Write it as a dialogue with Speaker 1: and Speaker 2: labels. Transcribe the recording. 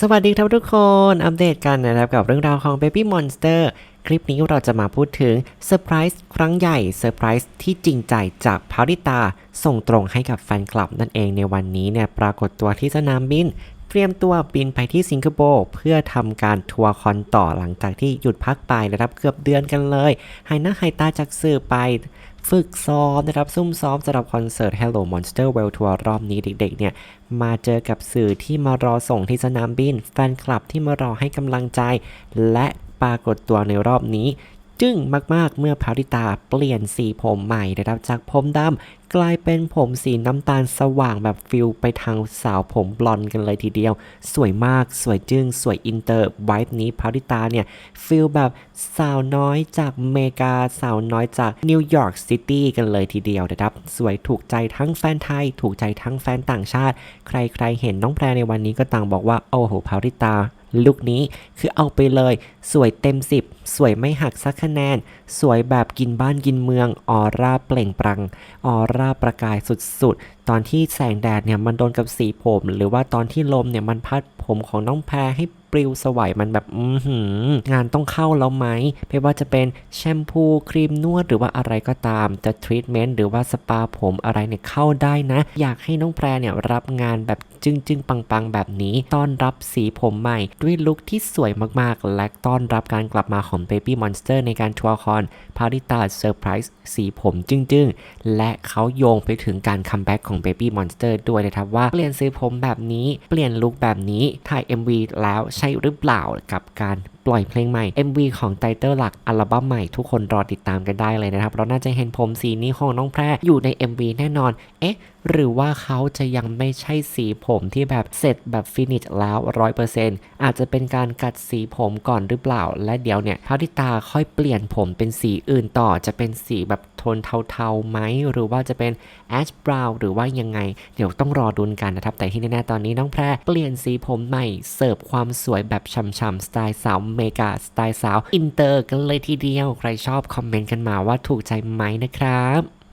Speaker 1: สวัสดีครับทุกคน อัปเดตกันนะครับกับเรื่องราวของ Baby Monster คลิปนี้เราจะมาพูดถึงเซอร์ไพรส์ครั้งใหญ่เซอร์ไพรส์ที่จริงใจจากพาริตา ส่งตรงให้กับแฟนคลับนั่นเองในวันนี้เนี่ยปรากฏตัวที่สนามบิน เตรียมตัวบินไปที่สิงคโปร์เพื่อทำการทัวร์คอนต่อหลังจากที่หยุดพักไปนะครับเกือบเดือนกันเลยหายหน้าหายตาจากสื่อไป ฝึกซ้อมนะครับ ซุ่มซ้อมสำหรับคอนเสิร์ต Hello Monster World Tour รอบนี้เด็กๆ เนี่ย มาเจอกับสื่อที่มารอส่งที่สนามบิน แฟนคลับที่มารอให้กำลังใจ และปรากฏตัวในรอบนี้ จึ้งมากๆ เมื่อพาริตาเปลี่ยนสีผมใหม่นะครับจากผมดำกลายเป็นผมสีน้ำตาลสว่างแบบฟิลไปทางสาวผมบลอนด์กันเลยทีเดียว สวยมากสวยจึ้งสวยอินเตอร์ไวท์นี้พาริตาเนี่ยฟิลแบบสาวน้อยจากเมกาสาวน้อยจากนิวยอร์กซิตี้กันเลยทีเดียวนะครับ สวยถูกใจทั้งแฟนไทย ถูกใจทั้งแฟนต่างชาติ ใครๆเห็นน้องแพรในวันนี้ก็ต่างบอกว่าโอ้โหพาริตา ลุคนี้คือเอาไปเลย สวยเต็ม 10 สวยไม่หักสักคะแนน สวยแบบกินบ้านกินเมือง ออร่าเปล่งปลัง ออร่าประกายสุดๆตอนที่แสงแดดเนี่ยมันโดนกับสีผม หรือว่าตอนที่ลมเนี่ยมันพัดผมของน้องแพรให้ปลิวสวัยมันแบบอือหืองานต้องเข้าแล้วไหมไม่ว่าจะเป็นแชมพูครีมนวดหรือว่าอะไรก็ตาม จะทรีทเมนต์หรือว่าสปาผมอะไรเนี่ยเข้าได้นะ อยากให้น้องแพรเนี่ยรับงานแบบจึงจึงปังๆ แบบนี้ ต้อนรับสีผมใหม่ ด้วยลุคที่สวยมากๆ และต้อนรับการกลับมาของ Baby Monster ในการทัวร์คอนพาริตาเซอร์ไพรส์สีผมจึงๆ และเขาโยงไปถึงการคัมแบ็กของ Baby Monster ด้วยนะครับว่าเปลี่ยนสีผมแบบนี้เปลี่ยนลุคแบบนี้ถ่าย MV แล้วใช่หรือเปล่ากับการ ปล่อยเพลงใหม่ MV ของไตเติลหลักอัลบั้มใหม่ทุกคนรอติดตามกันได้เลยนะครับ เราน่าจะเห็นผมสีนี้ของน้องแพรอยู่ใน MV แน่นอน เอ๊ะ หรือว่าเขาจะยังไม่ใช่สีผมที่แบบเสร็จแบบฟินิชแล้ว100%อร์เซนต์อาจจะเป็นการกัดสีผมก่อนหรือเปล่า และเดี๋ยวเนี่ยพาริตาค่อยเปลี่ยนผมเป็นสีอื่นต่อจะเป็นสีแบบโทนเทาๆไหมหรือว่าจะเป็นแอชบราวน์หรือว่ายังไง เดี๋ยวต้องรอดุนกันนะครับแต่ที่แน่ๆตอนนี้น้องแพรเปลี่ยนสีผมใหม่เสิร์ฟความสวยแบบช่ำๆสไตล์สาวเมกาสไตล์สาวอินเตอร์กันเลยทีเดียว ใครชอบคอมเมนต์กันมาว่าถูกใจไหมนะครับ